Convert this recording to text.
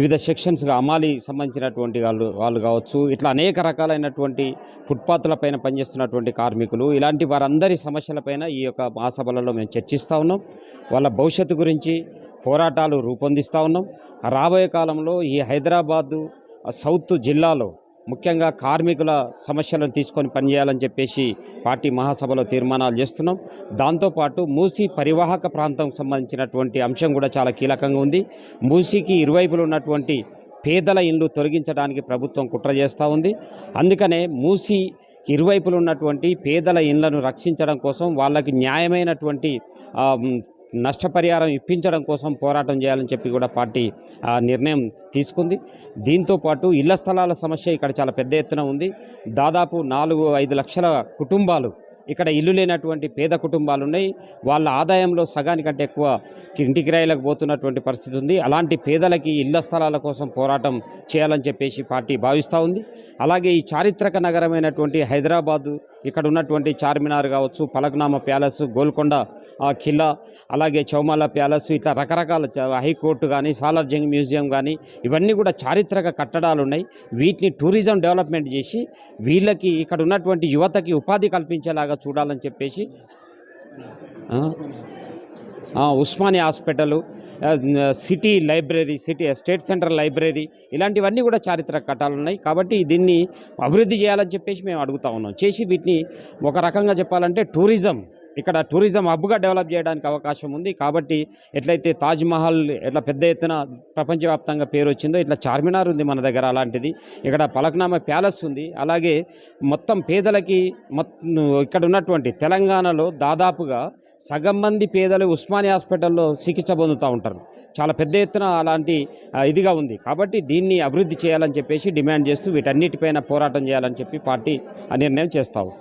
వివిధ సెక్షన్స్గా అమాలి సంబంధించినటువంటి వాళ్ళు వాళ్ళు కావచ్చు ఇట్లా అనేక రకాలైనటువంటి ఫుట్పాత్ల పైన పనిచేస్తున్నటువంటి కార్మికులు ఇలాంటి వారందరి సమస్యలపైన ఈ యొక్క మహాసభలలో మేము చర్చిస్తూ ఉన్నాం. వాళ్ళ భవిష్యత్తు గురించి పోరాటాలు రూపొందిస్తూ ఉన్నాం. రాబోయే కాలంలో ఈ హైదరాబాదు సౌత్ జిల్లాలో ముఖ్యంగా కార్మికుల సమస్యలను తీసుకొని పనిచేయాలని చెప్పేసి పార్టీ మహాసభలో తీర్మానాలు చేస్తున్నాం. దాంతోపాటు మూసీ పరివాహక ప్రాంతం సంబంధించినటువంటి అంశం కూడా చాలా కీలకంగా ఉంది. మూసీకి ఇరువైపులు ఉన్నటువంటి పేదల ఇండ్లు తొలగించడానికి ప్రభుత్వం కుట్ర చేస్తూ ఉంది. అందుకనే మూసీ ఇరువైపులు ఉన్నటువంటి పేదల ఇండ్లను రక్షించడం కోసం వాళ్ళకి న్యాయమైనటువంటి నష్టపరిహారం ఇప్పించడం కోసం పోరాటం చేయాలని చెప్పి కూడా పార్టీ ఆ, నిర్ణయం తీసుకుంది. దీంతోపాటు ఇళ్ళ స్థలాల సమస్య ఇక్కడ చాలా పెద్ద ఎత్తున ఉంది. దాదాపు నాలుగు ఐదు లక్షల కుటుంబాలు ఇక్కడ ఇల్లు లేనటువంటి పేద కుటుంబాలు ఉన్నాయి వాళ్ళ ఆదాయంలో సగానికంటే ఎక్కువ ఇంటి కిరాయిలకు పోతున్నటువంటి పరిస్థితి ఉంది. అలాంటి పేదలకి ఇళ్ళ స్థలాల కోసం పోరాటం చేయాలని చెప్పేసి పార్టీ భావిస్తూ ఉంది. అలాగే ఈ చారిత్రక నగరమైనటువంటి హైదరాబాదు ఇక్కడ ఉన్నటువంటి చార్మినార్ కావచ్చు పలక్నామా ప్యాలెస్ గోల్కొండ ఆ, ఖిల్లా అలాగే చౌమాల ప్యాలెస్ ఇట్లా రకరకాల హైకోర్టు కానీ సాలార్జంగ్ మ్యూజియం కానీ ఇవన్నీ కూడా చారిత్రక కట్టడాలు ఉన్నాయి వీటిని టూరిజం డెవలప్మెంట్ చేసి వీళ్ళకి ఇక్కడ ఉన్నటువంటి యువతకి ఉపాధి కల్పించేలాగా చూడాలని చెప్పేసి Osmania hospital city library city state centre library ఇలాంటివన్నీ కూడా చారిత్రక కట్టాలు ఉన్నాయి. కాబట్టి దీన్ని అభివృద్ధి చేయాలని చెప్పేసి మేము అడుగుతా ఉన్నాం. చేసి వీటిని ఒక రకంగా చెప్పాలంటే టూరిజం. ఇక్కడ టూరిజం హబ్గా డెవలప్ చేయడానికి అవకాశం ఉంది. కాబట్టి ఎట్లయితే తాజ్మహల్ ఎట్లా పెద్ద ఎత్తున ప్రపంచవ్యాప్తంగా పేరు వచ్చిందో ఇట్లా చార్మినార్ ఉంది మన దగ్గర అలాంటిది. ఇక్కడ పలక్నామా ప్యాలెస్ ఉంది. అలాగే మొత్తం పేదలకి ఇక్కడ ఉన్నటువంటి తెలంగాణలో దాదాపుగా సగం మంది పేదలు ఉస్మానియా హాస్పిటల్లో చికిత్స పొందుతూ ఉంటారు. చాలా పెద్ద ఎత్తున అలాంటి ఇదిగా ఉంది. కాబట్టి దీన్ని అభివృద్ధి చేయాలని చెప్పేసి డిమాండ్ చేస్తూ వీటన్నిటిపైన పోరాటం చేయాలని చెప్పి పార్టీ నిర్ణయం చేస్తాము